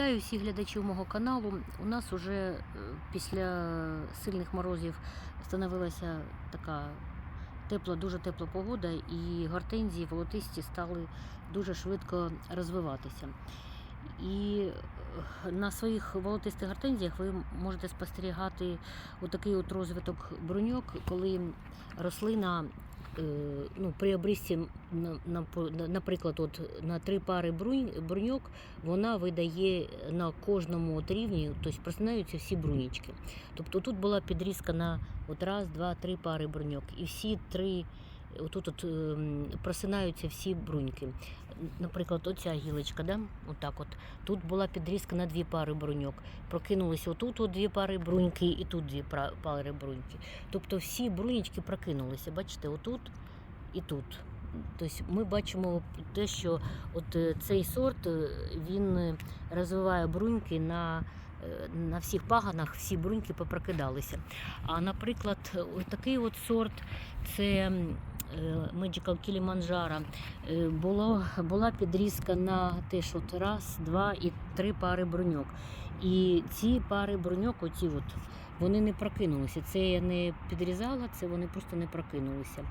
Вітаю всіх глядачів мого каналу. У нас уже е, після сильних морозів становилася така тепла, дуже тепла погода, і гортензії волотисті стали дуже швидко розвиватися. І е, на своїх волотистих гортензіях ви можете спостерігати отакий от розвиток бруньок, коли рослина ну, при обрізці, на- на- на- наприклад, от на три пари брунь, бруньок, вона видає на кожному от рівні, тобто просинаються всі брунічки. Тобто тут була підрізка на от раз, два, три пари бруньок. І всі три, отут от, ем, просинаються всі бруньки. Наприклад, оця гілочка, да? отак от. Тут була підрізка на дві пари бруньок. Прокинулися отут от дві пари бруньки і тут дві пари бруньки. Тобто всі брунічки прокинулися, бачите, отут і тут. Тобто ми бачимо те, що от е, цей сорт е, він е, розвиває бруньки на, на всіх паганах, всі бруньки попрокидалися. А наприклад, такий от сорт це е, Magical Kilimanjaro. Е, Було, була підрізка на теж от раз, два і три пари броньок. І ці пари броньок, оці от, вони не прокинулися. Це я не підрізала, це вони просто не прокинулися.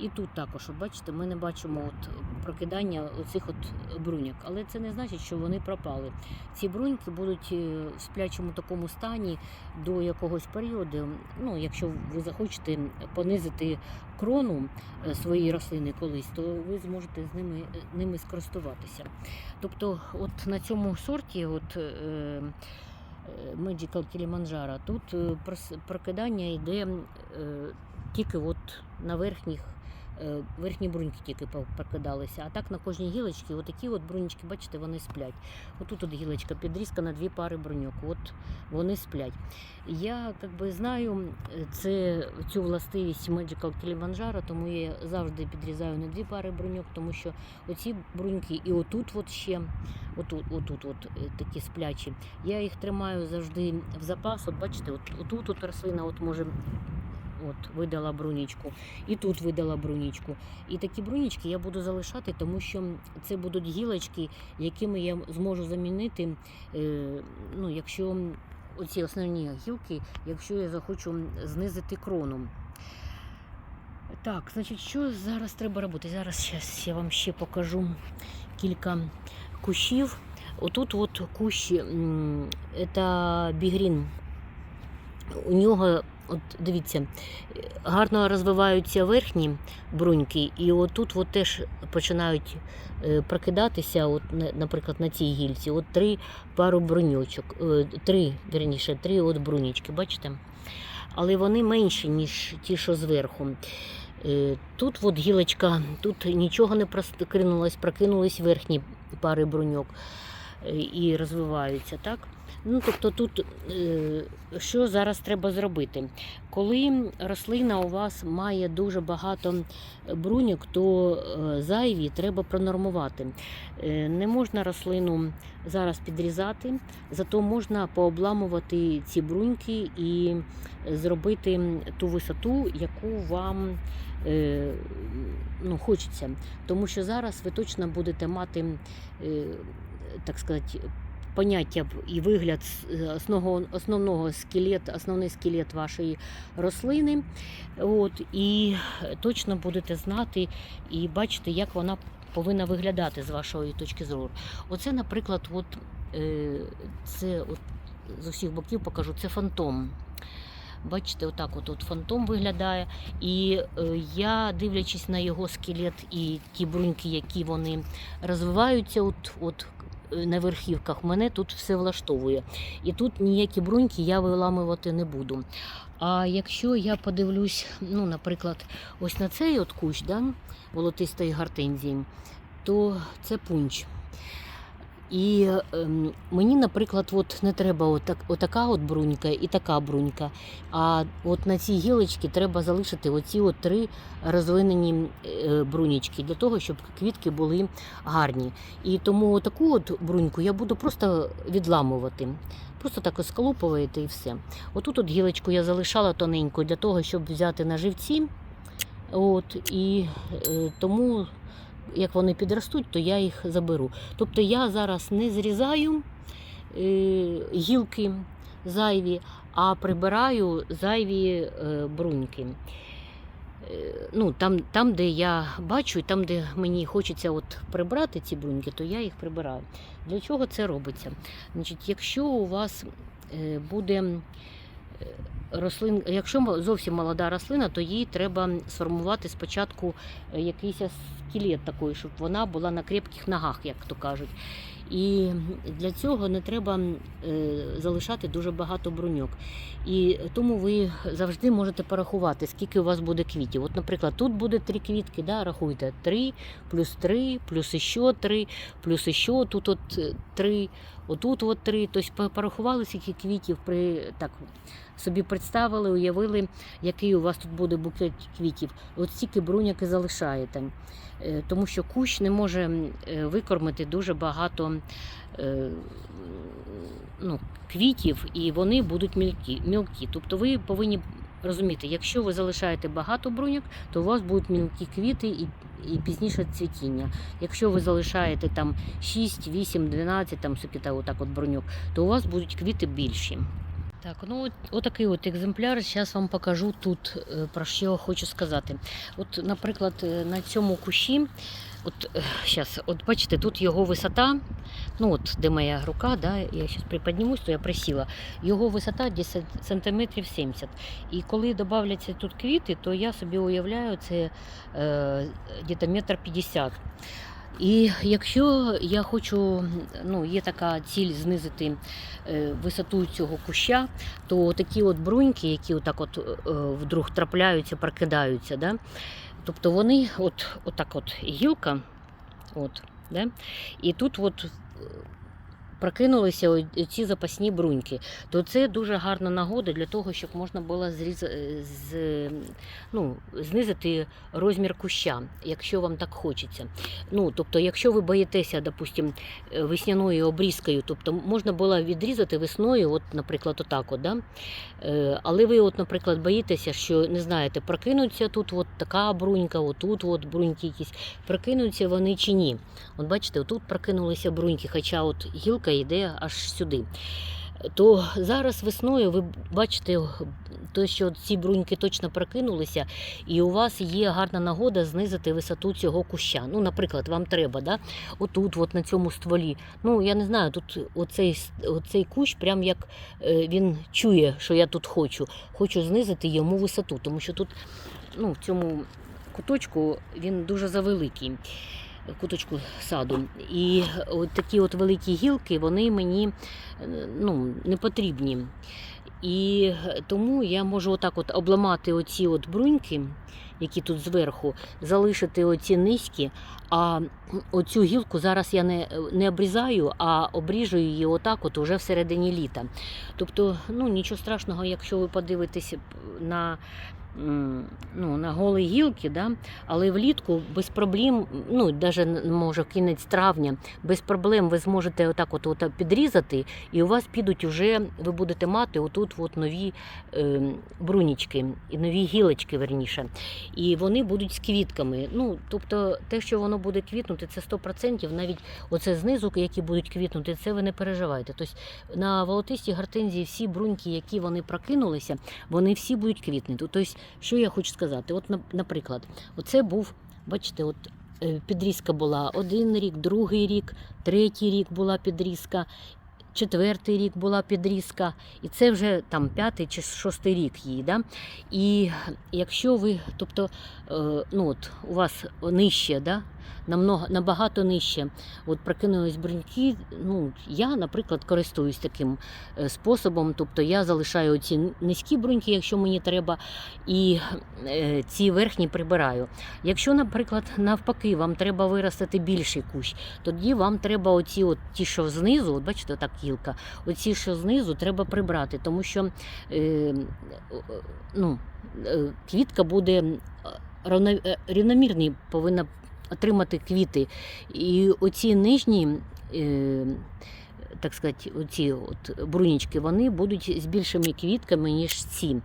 І тут також, бачите, ми не бачимо от прокидання оцих от бруньок. Але це не значить, що вони пропали. Ці бруньки будуть е, в сплячому такому стані до якогось періоду. Ну, якщо ви захочете понизити крону е, своєї рослини колись, то ви зможете з ними, е, ними скористуватися. Тобто, от на цьому сорті, от. е, Magical Kilimanjaro, тут прокидання йде тільки от на верхніх, верхні бруньки тільки прокидалися. А так на кожній гілочці, отакі от бруньки, бачите, вони сплять. Отут от гілочка підрізка на дві пари бруньок. От вони сплять. Я як би знаю е, це, цю властивість Magical Kilimanjaro, тому я завжди підрізаю на дві пари бруньок, тому що оці бруньки і отут от ще, отут, отут от е, такі сплячі. Я їх тримаю завжди в запас. От бачите, от, отут от рослина от може от, видала брунічку, і тут видала брунічку. І такі брунічки я буду залишати, тому що це будуть гілочки, якими я зможу замінити, е, ну, якщо оці основні гілки, якщо я захочу знизити крону. Так, значить, що зараз треба робити? Зараз я вам ще покажу кілька кущів. Отут от кущ, це бігрін. У нього, от дивіться, гарно розвиваються верхні бруньки, і отут от теж починають е, прокидатися, от, наприклад, на цій гільці, от три пару бруньочок, е, три, верніше, три от брунічки, бачите? Але вони менші, ніж ті, що зверху. Е, Тут от гілочка, тут нічого не прокинулось, прокинулись верхні пари бруньок і розвиваються, так? Ну, тобто тут е, що зараз треба зробити? Коли рослина у вас має дуже багато бруньок, то е, зайві треба пронормувати. Е, Не можна рослину зараз підрізати, зато можна пообламувати ці бруньки і зробити ту висоту, яку вам ну, хочеться. Тому що зараз ви точно будете мати, так сказати, поняття і вигляд с- основного, основного скелет, основний скелет вашої рослини. От, і точно будете знати і бачити, як вона повинна виглядати з вашої точки зору. Оце, наприклад, от, е, це от, з усіх боків покажу, це фантом. Бачите, отак от, от фантом виглядає. І е, я, дивлячись на його скелет і ті бруньки, які вони розвиваються, от, от е, на верхівках, мене тут все влаштовує. І тут ніякі бруньки я виламувати не буду. А якщо я подивлюсь, ну, наприклад, ось на цей от кущ, да, волотистої гортензії, то це пунч. І ем, мені, наприклад, от не треба отак, отака от брунька і така брунька. А от на цій гілочці треба залишити оці от три розвинені е, брунічки для того, щоб квітки були гарні. І тому таку от бруньку я буду просто відламувати. Просто так осколупуєте і все. Отут от гілочку я залишала тоненьку для того, щоб взяти на живці. От, і е, тому, як вони підростуть, то я їх заберу. Тобто я зараз не зрізаю е, гілки зайві, а прибираю зайві е, бруньки. Е, Ну, там, там, де я бачу, там, де мені хочеться от прибрати ці бруньки, то я їх прибираю. Для чого це робиться? Значить, якщо у вас буде рослин, якщо зовсім молода рослина, то їй треба сформувати спочатку е, якийсь скелет такий, щоб вона була на крепких ногах, як то кажуть. І для цього не треба е, залишати дуже багато бруньок. І тому ви завжди можете порахувати, скільки у вас буде квітів. От, наприклад, тут буде три квітки, да, рахуйте, три, плюс три, плюс ще три, плюс ще тут от е, три, отут от три. Тобто по- порахували, скільки квітів при так собі представили, уявили, який у вас тут буде букет квітів. От стільки бруньок залишаєте. Е, Тому що кущ не може е, викормити дуже багато е, ну, квітів, і вони будуть мілкі, мілкі. Тобто ви повинні розуміти, якщо ви залишаєте багато бруньок, то у вас будуть мілкі квіти і, і пізніше цвітіння. Якщо ви залишаєте там 6, 8, 12 там собі та отак от бруньок, то у вас будуть квіти більші. Так, ну от, отакий от екземпляр. Зараз вам покажу тут, е, про що хочу сказати. От, наприклад, е, на цьому кущі, от зараз, от бачите, тут його висота, ну от де моя рука, да, я зараз приподнімусь, то я присіла. Його висота десь сантиметрів 70. І коли додавляться тут квіти, то я собі уявляю, це е, десь метр 50. І якщо я хочу, ну є така ціль знизити е, висоту цього куща, то такі от бруньки, які отак от е, вдруг трапляються, прокидаються, да? Тобто вони, от, отак от гілка, от, да? і тут от прокинулися ці запасні бруньки, то це дуже гарна нагода для того, щоб можна було зріз... е, з... ну, знизити розмір куща, якщо вам так хочеться. Ну, тобто, якщо ви боїтеся, допустим, весняною обрізкою, тобто можна було відрізати весною, от, наприклад, отак, от, да? Е, але ви, от, наприклад, боїтеся, що не знаєте, прокинуться тут от така брунька, отут от бруньки якісь, прокинуться вони чи ні. От бачите, отут прокинулися бруньки, хоча от гілка йде аж сюди. То зараз весною ви бачите, то, що ці бруньки точно прокинулися, і у вас є гарна нагода знизити висоту цього куща. Ну, наприклад, вам треба, да? отут, от на цьому стволі. Ну, я не знаю, тут оцей, оцей кущ, прям як е, він чує, що я тут хочу. Хочу знизити йому висоту, тому що тут, ну, в цьому куточку він дуже завеликий. Куточку саду. І от такі от великі гілки, вони мені е, ну, не потрібні. І тому я можу отак от обламати оці от бруньки, які тут зверху, залишити оці низькі, а оцю гілку зараз я не, не обрізаю, а обріжу її отак от уже всередині літа. Тобто, ну нічого страшного, якщо ви подивитеся на. Ну, на голі гілки, да? але влітку без проблем, ну навіть може кінець травня, без проблем ви зможете отак от, підрізати, і у вас підуть уже, ви будете мати отут от нові е, брунічки, і нові гілочки, верніше. І вони будуть з квітками. Ну, тобто, те, що воно буде квітнути, це 100%, навіть оце знизу, які будуть квітнути, це ви не переживайте. Тобто на волотистій гортензії всі бруньки, які вони прокинулися, вони всі будуть квітнути. Тобто, що я хочу сказати? От, наприклад, оце був, бачите, от е, підрізка була один рік, другий рік, третій рік була підрізка. Четвертий рік була підрізка, і це вже там п'ятий чи шостий рік її. Да? І якщо ви, тобто, е, ну от у вас нижче, да? Намного, набагато нижче, от прокинулись бруньки, ну я, наприклад, користуюсь таким е, способом. Тобто я залишаю ці низькі бруньки, якщо мені треба, і е, ці верхні прибираю. Якщо, наприклад, навпаки, вам треба виростити більший кущ, тоді вам треба оці, от ті, що знизу, от бачите, так гілка, оці, що знизу, треба прибрати, тому що е, ну, е, квітка буде рівномірні, повинна отримати квіти. І оці нижні. Так сказати, оці от брунічки, вони будуть з більшими квітками, ніж ці.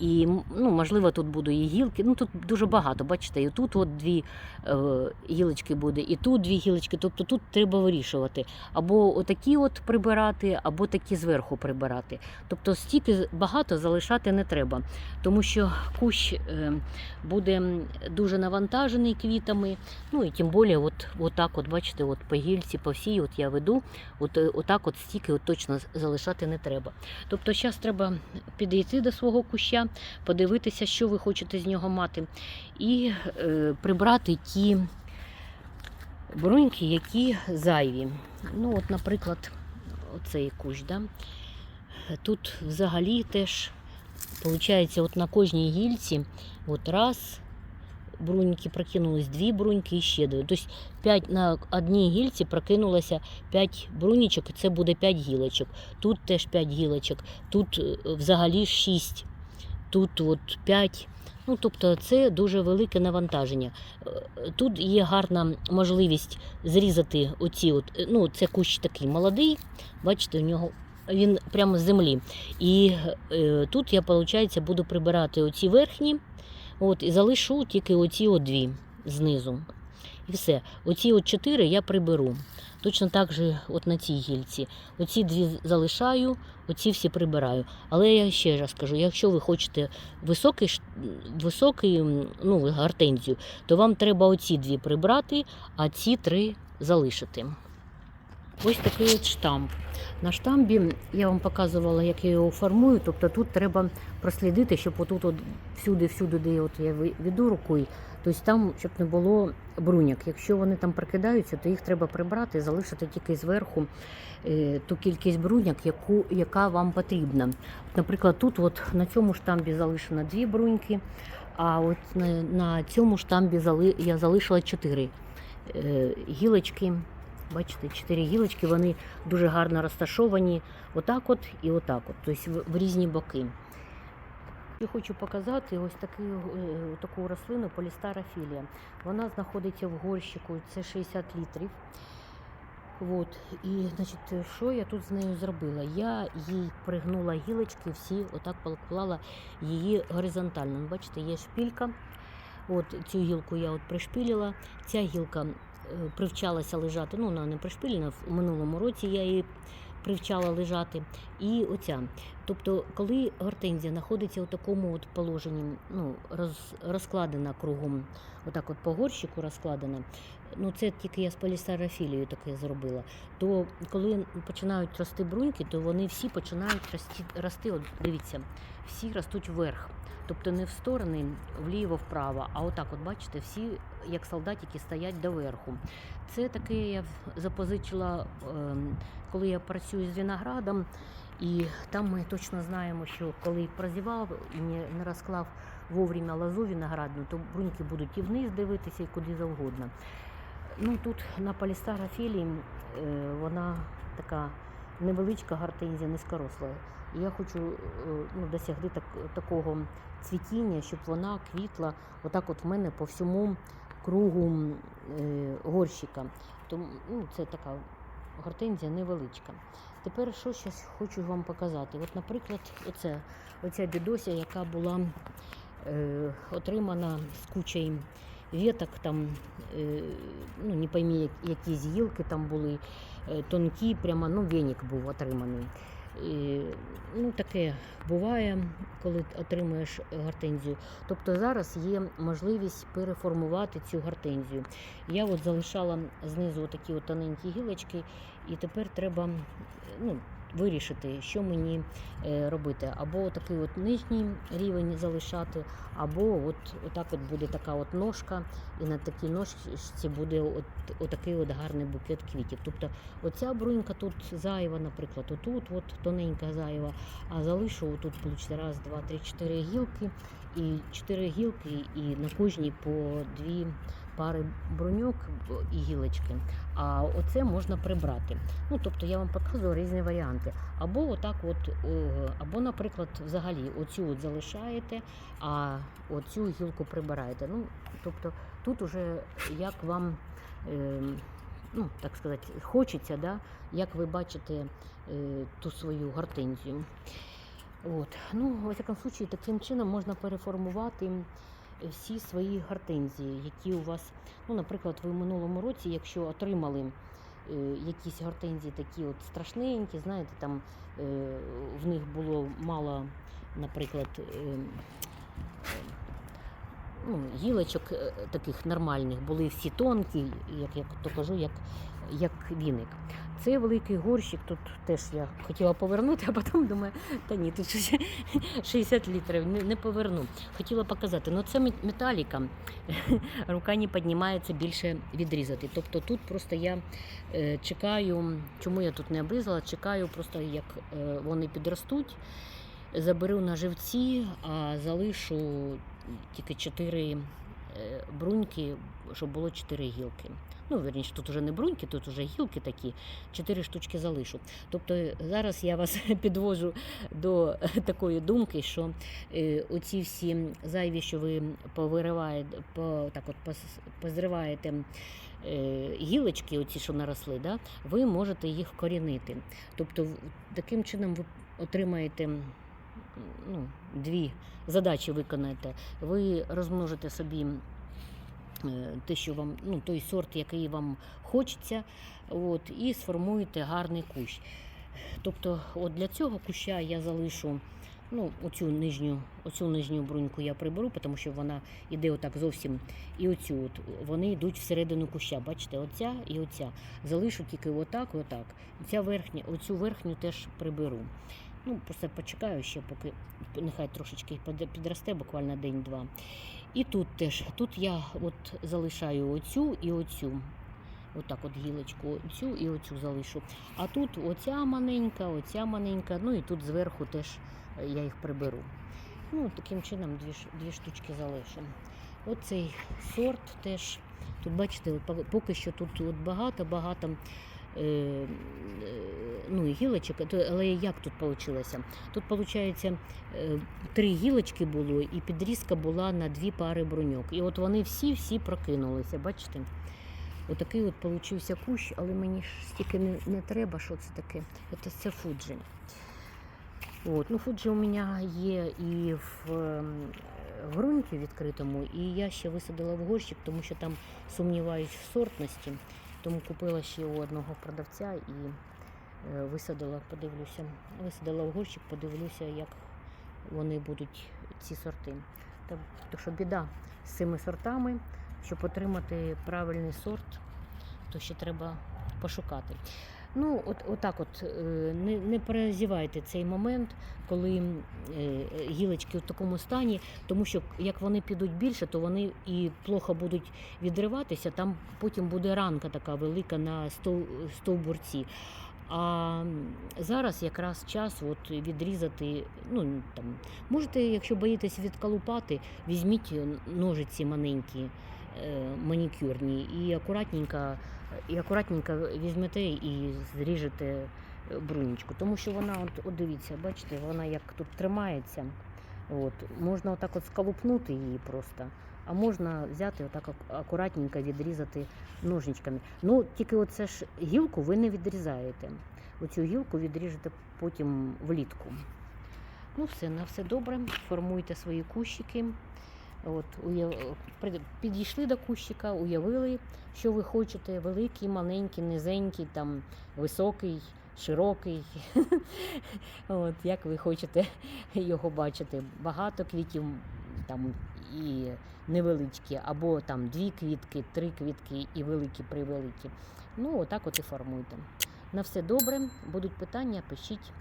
І ну, можливо, тут будуть і гілки. Ну тут дуже багато. Бачите, і тут от дві е, гілочки буде, і тут дві гілочки. Тобто тут треба вирішувати. Або отакі от прибирати, або такі зверху прибирати. Тобто стільки багато залишати не треба, тому що кущ е, буде дуже навантажений квітами. Ну і тим більше, от, от от бачите, от по гільці, по всій, от я веду, от, е, отак от стільки от точно залишати не треба. Тобто зараз треба підійти до свого куща, подивитися, що ви хочете з нього мати, і е, прибрати ті бруньки, які зайві. Ну, от, наприклад, оцей кущ. Да? Тут взагалі теж, виходить, от на кожній гільці от раз бруньки прокинулись, дві бруньки і ще дві. Тобто 5 на одній гільці прокинулося 5 брунічок, і це буде 5 гілочок. Тут теж 5 гілочок, тут е, взагалі 6, тут от 5. Ну, тобто це дуже велике навантаження. Е, Тут є гарна можливість зрізати оці, от, е, ну, це кущ такий молодий, бачите, у нього він прямо з землі. І е, тут я, виходить, буду прибирати оці верхні, от, і залишу тільки оці дві знизу. І все. Оці от чотири я приберу. Точно так же от на цій гільці. Оці дві залишаю, оці всі прибираю. Але я ще раз кажу, якщо ви хочете високий, високий ну, гортензію, то вам треба оці дві прибрати, а ці три залишити. Ось такий от штамп. На штамбі я вам показувала, як я його формую. Тобто тут треба прослідити, щоб отут от всюди-всюди, де от я веду рукою, тобто там, щоб не було бруняк. Якщо вони там прокидаються, то їх треба прибрати, залишити тільки зверху е, ту кількість бруняк, яку, яка вам потрібна. Наприклад, тут от на цьому штамбі залишено дві бруньки, а от на, на цьому штамбі я залишила чотири е, гілочки. Бачите, чотири гілочки, вони дуже гарно розташовані. Отак от і отак от, тобто в, різні боки. Я хочу показати ось таку, е, таку рослину полістара філія. Вона знаходиться в горщику, це 60 літрів. От. І значить, що я тут з нею зробила? Я їй пригнула гілочки, всі отак поклала її горизонтально. Бачите, є шпілька. От цю гілку я от пришпілила. Ця гілка привчалася лежати. Ну, вона не пришпілена. В минулому році я її привчала лежати. І оця. Тобто, коли гортензія знаходиться у такому от положенні, ну, роз, розкладена кругом, отак от по горщику розкладена, ну це тільки я з полістарофілією таке зробила, то коли починають рости бруньки, то вони всі починають рости, рости от дивіться, всі ростуть вверх. Тобто не в сторони, вліво, вправо, а отак, от бачите, всі як солдатики стоять доверху. Це таке я запозичила, ем, коли я працюю з виноградом, і там ми точно знаємо, що коли прозівав і не, розклав вовремя лозу виноградну, то бруньки будуть і вниз дивитися, і куди завгодно. Ну тут на полістарофілії е, вона така невеличка гортензія, низькоросла. І я хочу е, ну, досягти так, такого цвітіння, щоб вона квітла отак от в мене по всьому кругу е, горщика. Тому ну, це така гортензія невеличка. Тепер що ще хочу вам показати. От, наприклад, оце, оця бідося, яка була е, отримана з кучею веток, там, е, ну, не поймі, як- якісь гілки там були е, тонкі, прямо ну, веник був отриманий. Ну, таке буває, коли отримуєш гортензію. Тобто зараз є можливість переформувати цю гортензію. Я от залишала знизу такі от тоненькі гілочки, і тепер треба ну, вирішити, що мені е, робити. Або такий от нижній рівень залишати, або от, отак от буде така от ножка, і на такій ножці буде от, отакий от гарний букет квітів. Тобто оця брунька тут зайва, наприклад, отут от тоненька зайва, а залишу тут раз, два, три, чотири гілки, і чотири гілки, і на кожній по дві пари бруньок і гілочки. А оце можна прибрати. Ну, тобто я вам показую різні варіанти. Або отак, от, е, або, наприклад, взагалі оцю от залишаєте, а оцю гілку прибираєте. Ну, тобто тут уже як вам. Е, ну, так сказати, хочеться, да? як ви бачите е, ту свою гортензію. От. Ну, в всякому случаї, таким чином можна переформувати всі свої гортензії, які у вас, ну, наприклад, ви в минулому році, якщо отримали е, якісь гортензії такі от страшненькі, знаєте, там е, в них було мало, наприклад, е, ну, гілочок таких нормальних, були всі тонкі, як я то кажу, як, як віник. Це великий горщик, тут теж я хотіла повернути, а потім думаю, та ні, тут 60 літрів, не, поверну. Хотіла показати, ну це металіка, рука не піднімається більше відрізати. Тобто тут просто я е, чекаю, чому я тут не обрізала, чекаю просто як е, вони підростуть, заберу на живці, а залишу тільки 4 бруньки, щоб було 4 гілки. Ну, верніше, тут вже не бруньки, тут вже гілки такі, 4 штучки залишу. Тобто е, зараз я вас підвожу до такої думки, що е, оці всі зайві, що ви повириваєте, по, так от позриваєте е, гілочки, оці, що наросли, да, ви можете їх корінити. Тобто таким чином ви отримаєте ну, дві задачі виконаєте. Ви розмножите собі е, те, що вам, ну, той сорт, який вам хочеться, от, і сформуєте гарний кущ. Тобто, от для цього куща я залишу ну, оцю нижню, оцю нижню бруньку я приберу, тому що вона йде отак зовсім. І оцю от, вони йдуть всередину куща. Бачите, оця і оця. Залишу тільки отак отак. Ця верхня, оцю верхню теж приберу. Ну, просто почекаю ще, поки нехай трошечки підросте, буквально день-два. І тут теж, тут я от залишаю оцю і оцю. Отак от гілочку, цю і оцю залишу. А тут оця маленька, оця маленька, ну і тут зверху теж е, я їх приберу. Ну, таким чином дві, дві штучки залишу. Оцей сорт теж. Тут бачите, поки що тут от багато-багато ну, гілочок, але як тут вийшло? Тут, виходить, е, три гілочки було, і підрізка була на дві пари бруньок. І от вони всі-всі прокинулися, бачите? Отакий от получився кущ, але мені ж стільки не, не треба, що це таке. Це, це фуджі. От, ну, фуджі у мене є і в, ем, в ґрунті відкритому, і я ще висадила в горщик, тому що там сумніваюсь в сортності. Тому купила ще у одного продавця і е, висадила, подивлюся. Висадила в горщик, подивлюся, як вони будуть ці сорти. Та- То що біда з цими сортами, щоб отримати правильний сорт, то ще треба пошукати. Ну, от, отак от, е, не, не перезівайте цей момент, коли е, гілочки в такому стані, тому що як вони підуть більше, то вони і плохо будуть відриватися, там потім буде ранка така велика на стовбурці. А зараз якраз час от відрізати, ну там можете, якщо боїтесь відколупати, візьміть ножиці маленькі, манікюрні, і акуратненько, і акуратненько візьмете і зріжете е, брунічку. Тому що вона, от, от дивіться, бачите, вона як тут тримається. От, можна отак от сколупнути її просто, а можна взяти отак акуратненько відрізати ножничками. Ну, тільки оце ж гілку ви не відрізаєте. Оцю гілку відріжете потім влітку. Ну, все, на все добре. Формуйте свої кущики. От, уяв... Підійшли до кущика, уявили, що ви хочете. Великий, маленький, низенький, там, високий, широкий. От, як ви хочете його бачити. Багато квітів там і невеличкі, або там дві квітки, три квітки і великі превеликі. Ну, отак от і формуйте. На все добре. Будуть питання, пишіть.